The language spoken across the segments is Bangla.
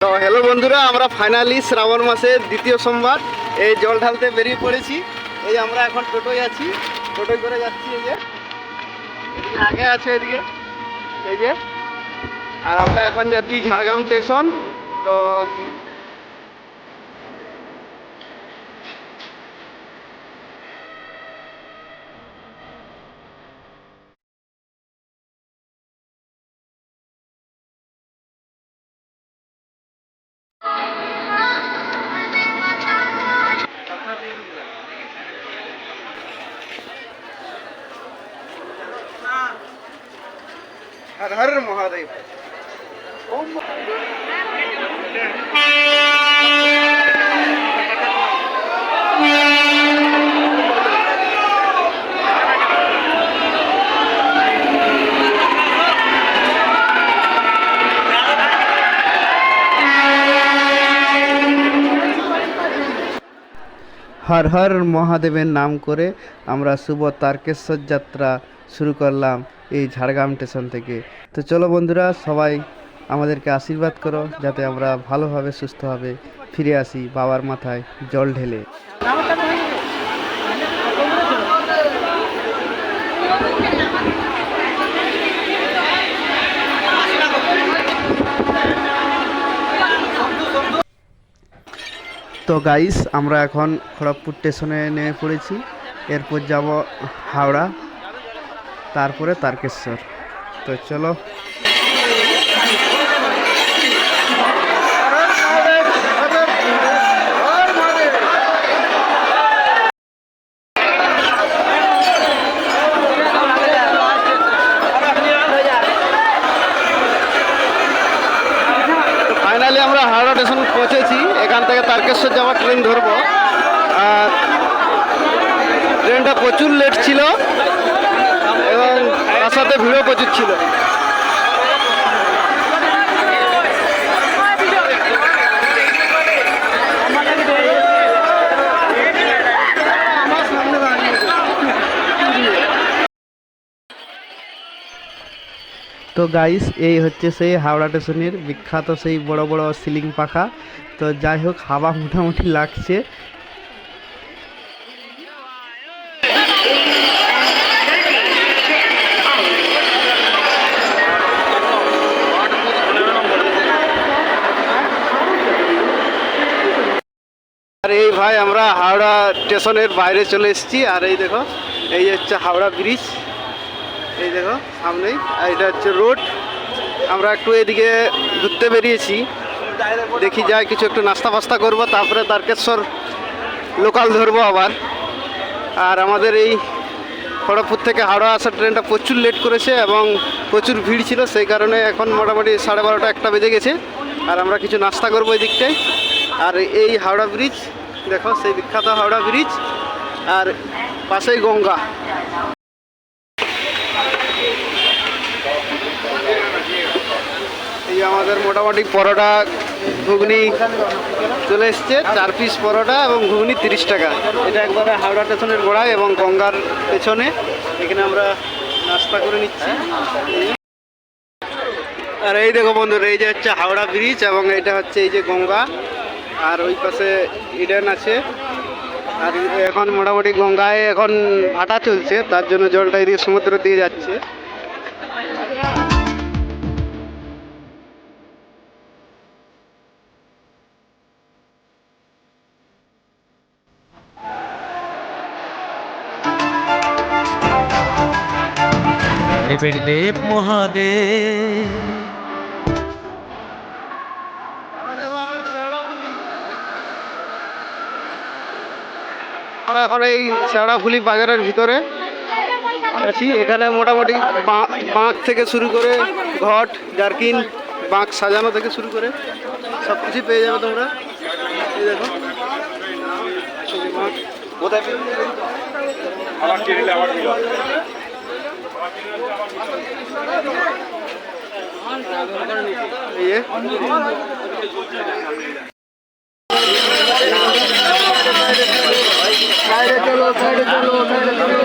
তো হ্যালো বন্ধুরা, আমরা ফাইনালি শ্রাবণ মাসের দ্বিতীয় সোমবার। এই জল ঢালতে বেরিয়ে পড়েছি। এই আমরা এখন টোটোয় আছি। টোটোয় করে যাচ্ছি এই যে। আগে আছে এদিকে। এই যে। আর আমরা এখন যাচ্ছি ঝাড়গ্রাম স্টেশন তো হর হর মহাদেব হর হর মহাদেবের নাম করে আমরা শুভ তারকেশ্বর যাত্রা শুরু করলাম এই ঝাড়গ্রাম স্টেশন থেকে। তো চলো বন্ধুরা, সবাই আমাদেরকে আশীর্বাদ করো, যাতে আমরা ভালোভাবে, সুস্থভাবে ফিরে আসি বাবার মাথায় জল ঢেলে। তো গাইস আমরা এখন খড়গপুর স্টেশনে নেমে পড়েছি। এরপর যাব হাওড়া। তারপরে তারকেশ্বর। তো চলো। ফাইনালি আমরা স্টেশন পৌঁছেছি। এখান থেকে তারকেশ্বর যাওয়ার ট্রেন ধরবো। আর ট্রেনটা প্রচুর লেট ছিল। সাথে ভিড়ও প্রচুর ছিল। তো গাইস এই হচ্ছে সেই হাওড়া স্টেশনের বিখ্যাত সেই বড় বড় সিলিং পাখা। তো যাই হোক, হাওয়া মোটামুটি লাগছে। ভাই, আমরা হাওড়া স্টেশনের বাইরে চলে এসেছি। আর এই দেখো, এই হচ্ছে হাওড়া ব্রিজ। এই দেখো, সামনেই। আর এটা হচ্ছে রোড। আমরা একটু এদিকে ঘুরতে বেরিয়েছি। দেখি যাই, কিছু একটু নাস্তা ফাস্তা করব, তারপরে তারকেশ্বর লোকাল ধরবো আবার। আর আমাদের এই খড়গপুর থেকে হাওড়া আসার ট্রেনটা প্রচুর লেট করেছে এবং প্রচুর ভিড় ছিল, সেই কারণে এখন মোটামুটি সাড়ে বারোটা একটা বেজে গেছে। আর আমরা কিছু নাস্তা করব এই দিকটায় আর এই হাওড়া ব্রিজ দেখো, সেই বিখ্যাত হাওড়া ব্রিজ আর পাশেই গঙ্গা। এই আমাদের মোটামুটি পরোটা ঘুগনি চলে এসছে, চার পিস পরোটা এবং ঘুগনি তিরিশ টাকা। এটা একবারে হাওড়া স্টেশনের গোড়ায় এবং গঙ্গার পেছনে। এখানে আমরা নাস্তা করে নিচ্ছি। আর এই দেখো বন্ধুরা, এই যে হচ্ছে হাওড়া ব্রিজ এবং এটা হচ্ছে এই যে গঙ্গা। আর ওই পাশে ইডেন আছে। আর এখন মোটামুটি গঙ্গায় এখন ভাটা চলছে, তার জন্য জলটা এদিকে সমুদ্র দিয়ে যাচ্ছে। দেব মহাদেব আমরা এখন এই শেওড়াফুলি বাজারের ভিতরে আছি। এখানে মোটামুটি বাঁক থেকে শুরু করে ঘট, জার্কিন, বাঁক সাজানো থেকে শুরু করে সব কিছুই পেয়ে যাবে তোমরা। এই দেখো। কোথায় যাবে? এই যে। সাইডে চলো সাইডে চলো সাইডে চলো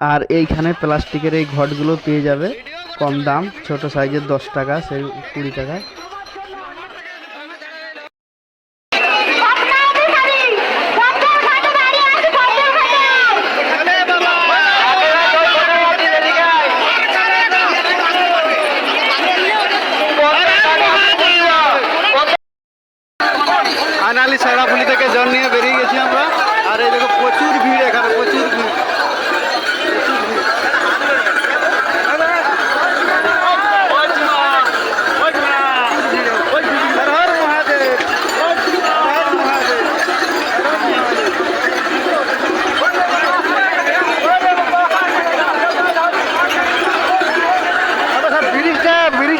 আর এইখানে প্লাস্টিকের এই ঘটগুলো পেয়ে যাবে। কম দাম, ছোট সাইজের দশ টাকা, সেই কুড়ি টাকা।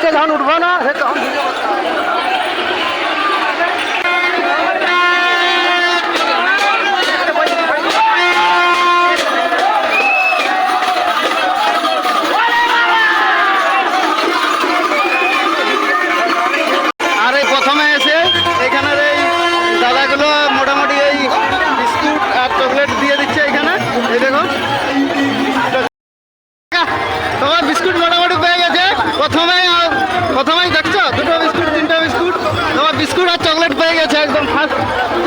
Dette er han Nordmann, dette er han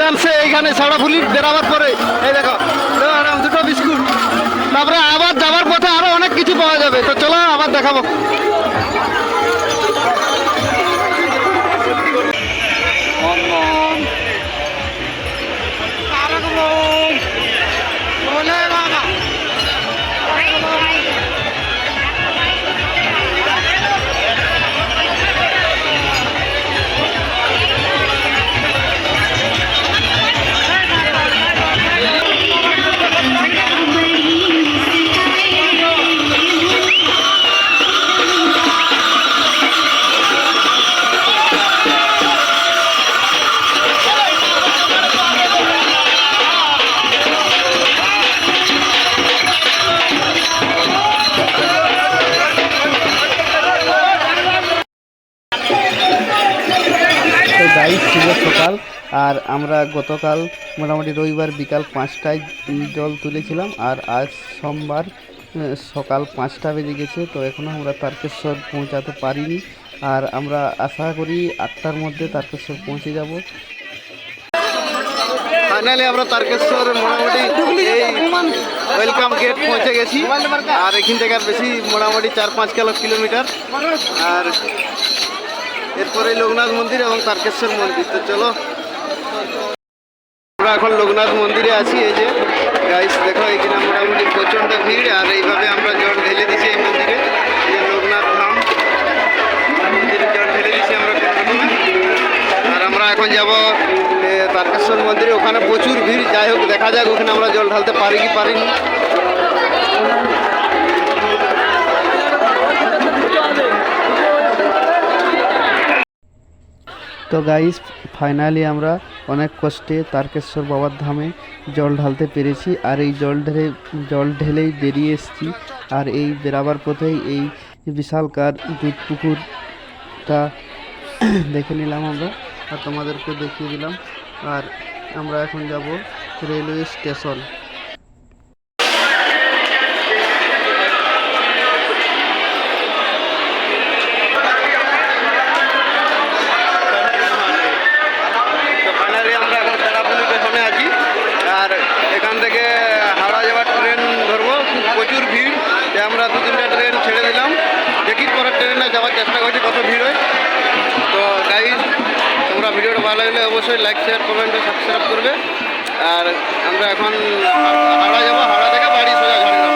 চান্সে এইখানে সাড়াফুলি বেরাবার পরে। এই দেখো দুটো বিস্কুট। তারপরে আবার যাবার পথে আরও অনেক কিছু পাওয়া যাবে। তো চলো আবার দেখাবো। আর আমরা গতকাল মোটামুটি রবিবার বিকাল পাঁচটায় জল তুলেছিলাম আর আজ সোমবার সকাল পাঁচটা বেজে গেছে তো এখনও আমরা তারকেশ্বর পৌঁছাতে পারিনি। আর আমরা আশা করি আটটার মধ্যে তারকেশ্বর পৌঁছে যাব। ফাইনালি আমরা তারকেশ্বর মোটামুটি এই ওয়েলকাম গেট পৌঁছে গেছি। আর এখান থেকে আর বেশি মোটামুটি চার পাঁচ কিলো কিলোমিটার। আর এরপরে লোকনাথ মন্দির এবং তারকেশ্বর মন্দির। তো চলো আমরা এখন লোকনাথ মন্দিরে আছি, এই যে। গাইস দেখো এখানে মোটামুটি প্রচণ্ড ভিড়, আর এইভাবে আমরা জল ঢেলে দিছি এই মন্দিরে। এই লোকনাথ ধাম মন্দিরে জল ঢেলে দিছি আমরা আর আমরা এখন যাব তারকেশ্বর মন্দিরে। ওখানে প্রচুর ভিড়, যাই হোক, দেখা যাক, ওখানে আমরা জল ঢালতে পারি কি পারিনি। তো গাইস ফাইনালি আমরা অনেক কষ্টে তারকেশ্বর বাবার ধামে জল ঢালতে পেরেছি আর এই জল ঢেলে, জল ঢেলেই বেরিয়ে এসেছি। আর এই বেরাবার পথেই এই বিশালকার দুধ পুকুরটা দেখে নিলাম আমরা আর তোমাদেরকে দেখিয়ে দিলাম। আর আমরা এখন যাব রেলওয়ে স্টেশন। আমরা দু তিনটা ট্রেন ছেড়ে দিলাম। দেখি পরের ট্রেনে যাওয়ার চেষ্টা করছি, কত ভিড় হয়। তো গাই তোমরা ভিডিওটা ভালো লাগলে অবশ্যই লাইক শেয়ার কমেন্ট সাবস্ক্রাইব করবে। আর আমরা এখন হাওড়া যাব, হাওড়া থেকে বাড়ি সোজা ঝাড়গ্রাম।